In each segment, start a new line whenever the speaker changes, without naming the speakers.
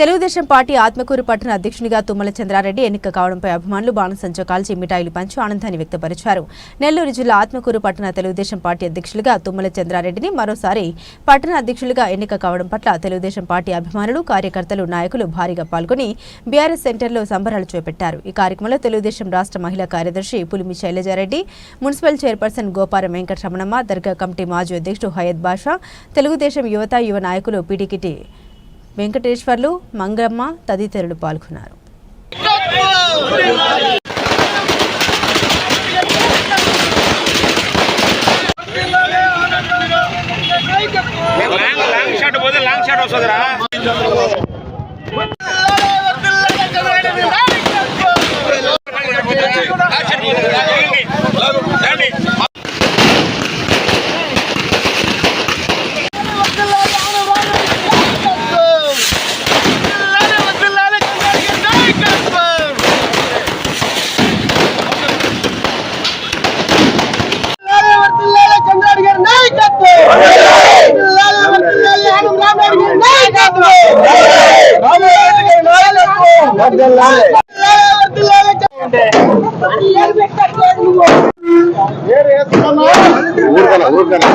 Telugu Desam party Atmakur పట్టణ అధ్యక్షునిగా తుమ్మల చంద్రారెడ్డి ఎన్నిక కావడంపై అభిమానులు బాణసంచ కాల్చి మిఠాయిలు పంచు ఆనందాన్ని వ్యక్తపరిచారు. నెల్లూరు జిల్లా ఆత్మకూరు పట్టణ తెలుగుదేశం పార్టీ అధ్యక్షులుగా తుమ్మల చంద్రారెడ్డిని మరోసారి పట్టణ అధ్యక్షులుగా ఎన్నిక కావడం పట్ల తెలుగుదేశం పార్టీ అభిమానులు కార్యకర్తలు నాయకులు భారీగా పాల్గొని బీఆర్ఎస్ సెంటర్లో సంబరాలు చేపట్టారు. ఈ కార్యక్రమంలో తెలుగుదేశం రాష్ట్ర మహిళా కార్యదర్శి పులిమి శైలజారెడ్డి మున్సిపల్ చైర్పర్సన్ గోపారం వెంకటరమణమ్మ దర్గా కమిటీ మాజీ అధ్యక్షుడు హయత్ బాషా తెలుగుదేశం యువత యువ నాయకులు పిడికిటి వెంకటేశ్వర్లు మంగమ్మ తదితరులు పాల్గొన్నారు.
ஊர்கணம் ஊர்கணம்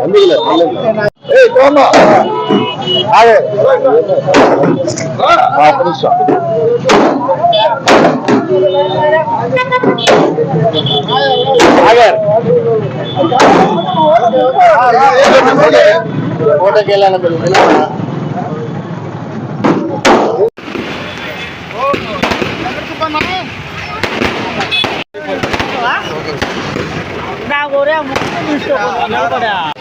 நம்பிக்கல
ஏய் போட்டோ கேள்வி ఏ తోమా ఆగే ఆ,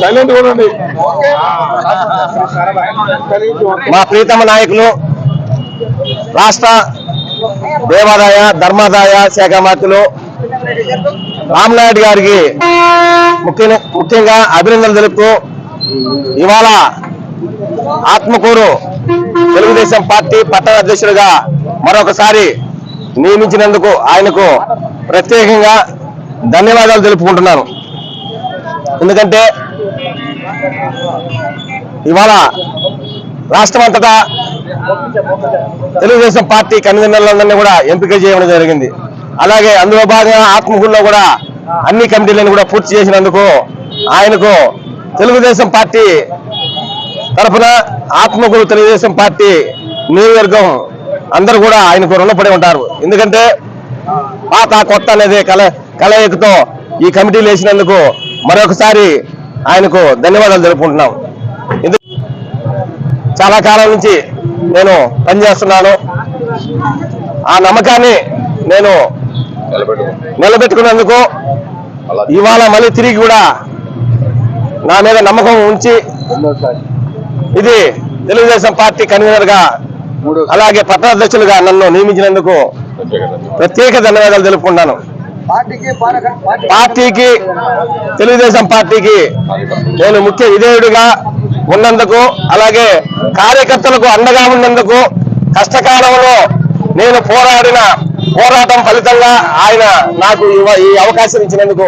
సైలెంట్ ఉండండి.
మా ప్రీతమ నాయకులు రాష్ట్ర దేవాదాయ ధర్మాదాయ శాఖ మంత్రులు రామ్నాయుడు గారికి ముఖ్య ముఖ్యంగా అభినందనలు తెలుపుతూ ఇవాళ ఆత్మకూరు తెలుగుదేశం పార్టీ పట్టణ అధ్యక్షుడిగా మరొకసారి నియమించినందుకు ఆయనకు ప్రత్యేకంగా ధన్యవాదాలు తెలుపుకుంటున్నాను. ఎందుకంటే ఇవాళ రాష్ట్రం అంతటా తెలుగుదేశం పార్టీ కన్వీనర్లందరినీ కూడా ఎంపిక చేయడం జరిగింది. అలాగే అందులో భాగంగా ఆత్మకూరులో కూడా అన్ని కమిటీలను కూడా పూర్తి చేసినందుకు ఆయనకు తెలుగుదేశం పార్టీ తరఫున ఆత్మకూరు తెలుగుదేశం పార్టీ నియోజకవర్గం అందరూ కూడా ఆయనకు రుణపడి ఉంటారు. ఎందుకంటే పాత కొత్త అనేది కల కలయికతో ఈ కమిటీలు వేసినందుకు మరొకసారి ఆయనకు ధన్యవాదాలు తెలుపుకుంటున్నాం. ఎందు- చాలా కాలం నుంచి నేను పనిచేస్తున్నాను. ఆ నమ్మకాన్ని నేను నిలబెట్టుకున్నందుకు ఇవాళ మళ్ళీ తిరిగి కూడా నా మీద నమ్మకం ఉంచి ఇది తెలుగుదేశం పార్టీ కన్వీనర్గా అలాగే పట్టణాధ్యక్షులుగా నన్ను నియమించినందుకు ప్రత్యేక ధన్యవాదాలు తెలుపుకుంటాను పార్టీకి తెలుగుదేశం పార్టీకి నేను ముఖ్య విధేయుడిగా ఉన్నందుకు అలాగే కార్యకర్తలకు అండగా ఉన్నందుకు కష్టకాలంలో నేను పోరాడిన పోరాటం ఫలితంగా ఆయన నాకు ఈ అవకాశం ఇచ్చినందుకు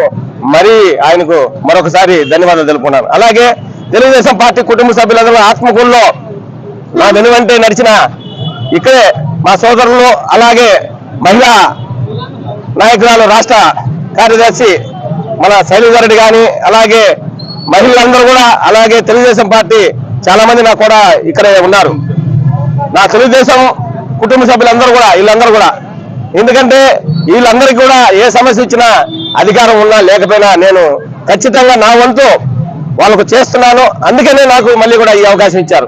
మరీ ఆయనకు మరొకసారి ధన్యవాదాలు తెలుపుకున్నాను. అలాగే తెలుగుదేశం పార్టీ కుటుంబ సభ్యులందరూ ఆత్మకూరులో నా వెనువంటే నడిచిన ఇక్కడే మా సోదరులు అలాగే మహిళా నాయకురాలు రాష్ట్ర కార్యదర్శి మన శైలజారెడ్డి కానీ అలాగే మహిళలందరూ కూడా అలాగే తెలుగుదేశం పార్టీ చాలా మంది నాకు కూడా ఇక్కడే ఉన్నారు. నా తెలుగుదేశం కుటుంబ సభ్యులందరూ కూడా వీళ్ళందరూ కూడా. ఎందుకంటే వీళ్ళందరికీ కూడా ఏ సమస్య వచ్చినా అధికారం ఉన్నా లేకపోయినా నేను ఖచ్చితంగా నా వంతు వాళ్ళకు చేస్తున్నాను. అందుకనే నాకు మళ్ళీ కూడా ఈ అవకాశం ఇచ్చారు.